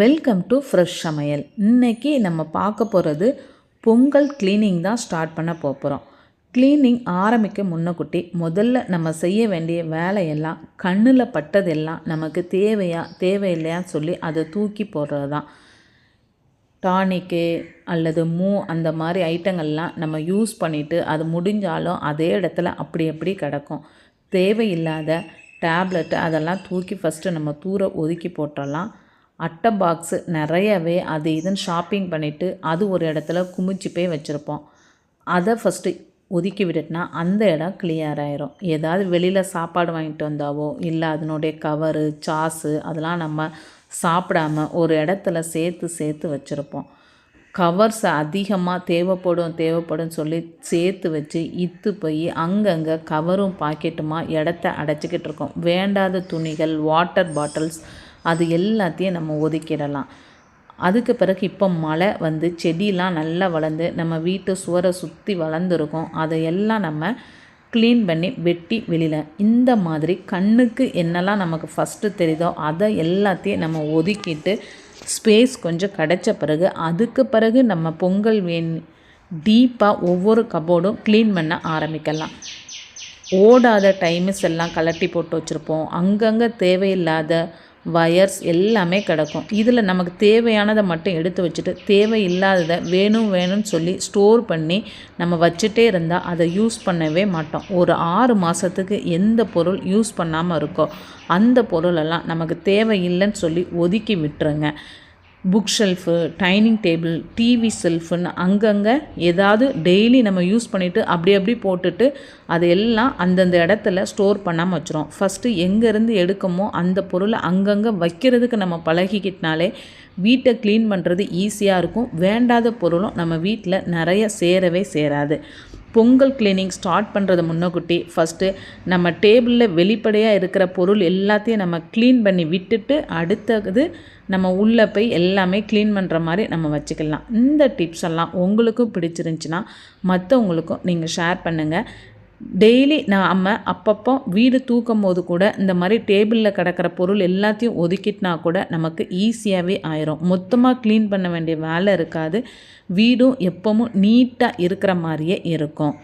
Welcome to fresh சமையல். இன்னைக்கு நம்ம பார்க்க போகிறது பொங்கல் க்ளீனிங் தான் ஸ்டார்ட் பண்ண போகிறோம் க்ளீனிங் ஆரம்பிக்க முன்னக்குட்டி முதல்ல நம்ம செய்ய வேண்டிய வேலையெல்லாம் கண்ணில் பட்டதெல்லாம் நமக்கு தேவையா தேவையில்லையான்னு சொல்லி அதை தூக்கி போடுறது தான். டானிக்கு அல்லது மூ அந்த மாதிரி ஐட்டங்கள்லாம் நம்ம யூஸ் பண்ணிவிட்டு அது முடிஞ்சாலும் அதே இடத்துல அப்படி அப்படி கிடக்கும். தேவையில்லாத டேப்லெட்டு அதெல்லாம் தூக்கி ஃபஸ்ட்டு நம்ம தூர ஒதுக்கி போட்டுடலாம் அட்டை பாக்ஸு நிறையவே அது இதுன்னு ஷாப்பிங் பண்ணிவிட்டு அது ஒரு இடத்துல குமிச்சு போய் வச்சுருப்போம். அதை ஃபஸ்ட்டு ஒதுக்கி விட்டுட்டுனா அந்த இடம் கிளியர் ஆயிரும். ஏதாவது வெளியில் சாப்பாடு வாங்கிட்டு வந்தாவோ இல்லை அதனுடைய கவரு சாஸு அதெல்லாம் நம்ம சாப்பிடாம ஒரு இடத்துல சேர்த்து சேர்த்து வச்சுருப்போம். கவர்ஸ் அதிகமாக தேவைப்படும் தேவைப்படும் சொல்லி சேர்த்து வச்சு இத்து போய் அங்கங்கே கவரும் பாக்கெட்டுமா இடத்த அடைச்சிக்கிட்டு இருக்கோம். வேண்டாத துணிகள் வாட்டர் பாட்டில்ஸ் அது எல்லாத்தையும் நம்ம ஒதுக்கிடலாம். அதுக்கு பிறகு இப்போ மழை வந்து செடியெலாம் நல்லா வளர்ந்து நம்ம வீட்டு சுவரை சுற்றி வளர்ந்துருக்கும். அதையெல்லாம் நம்ம க்ளீன் பண்ணி வெட்டி வெளியில். இந்த மாதிரி கண்ணுக்கு என்னெல்லாம் நமக்கு ஃபஸ்ட்டு தெரியுதோ அதை எல்லாத்தையும் நம்ம ஒதுக்கிட்டு ஸ்பேஸ் கொஞ்சம் கிடைச்ச பிறகு அதுக்கு பிறகு நம்ம பொங்கல் வேண் டீப்பாக ஒவ்வொரு கபோர்டும் க்ளீன் பண்ண ஆரம்பிக்கலாம். ஓடாத டைம்ஸ் எல்லாம் கலட்டி போட்டு வச்சுருப்போம். அங்கங்கே தேவையில்லாத வயர்ஸ் எல்லாமே கிடக்கும். இதில் நமக்கு தேவையானதை மட்டும் எடுத்து வச்சுட்டு தேவையில்லாததை வேணும் வேணும்னு சொல்லி ஸ்டோர் பண்ணி நம்ம வச்சுட்டே இருந்தால் அதை யூஸ் பண்ணவே மாட்டோம். ஒரு ஆறு மாதத்துக்கு எந்த பொருள் யூஸ் பண்ணாமல் இருக்கோ அந்த பொருளெல்லாம் நமக்கு தேவையில்லைன்னு சொல்லி ஒதுக்கி விட்டுருங்க. Book shelf dining table TV செல்ஃபுன்னு அங்கங்கே ஏதாவது டெய்லி நம்ம யூஸ் பண்ணிவிட்டு அப்படி அப்படி போட்டுட்டு அதை எல்லாம் அந்தந்த இடத்துல ஸ்டோர் பண்ணாமல் வச்சுரும். ஃபஸ்ட்டு எங்கேருந்து எடுக்கமோ அந்த பொருளை அங்கங்கே வைக்கிறதுக்கு நம்ம பழகிக்கிட்டனாலே வீட்டை க்ளீன் பண்ணுறது ஈஸியாக இருக்கும். வேண்டாத பொருளும் நம்ம வீட்டில் நிறைய சேரவே சேராது. பொங்கல் க்ளீனிங் ஸ்டார்ட் பண்ணுறது முன்னக்குட்டி ஃபஸ்ட்டு நம்ம டேபிளில் வெளிப்படையாக இருக்கிற பொருள் எல்லாத்தையும் நம்ம க்ளீன் பண்ணி விட்டுட்டு அடுத்தது நம்ம உள்ளே போய் எல்லாமே க்ளீன் பண்ணுற மாதிரி நம்ம வச்சுக்கலாம். இந்த டிப்ஸ் எல்லாம் உங்களுக்கும் பிடிச்சிருந்துச்சின்னா மற்றவங்களுக்கும் நீங்கள் ஷேர் பண்ணுங்கள் டெய்லி நம்ம அப்பப்போ வீடு தூக்கும் போது கூட இந்த மாதிரி டேபிளில் கிடக்கிற பொருள் எல்லாத்தையும் ஒதுக்கிட்டுனா கூட நமக்கு ஈஸியாகவே ஆயிரும். மொத்தமாக க்ளீன் பண்ண வேண்டிய வேலை இருக்காது. வீடும் எப்பவும் நீட்டாக இருக்கிற மாதிரியே இருக்கும்.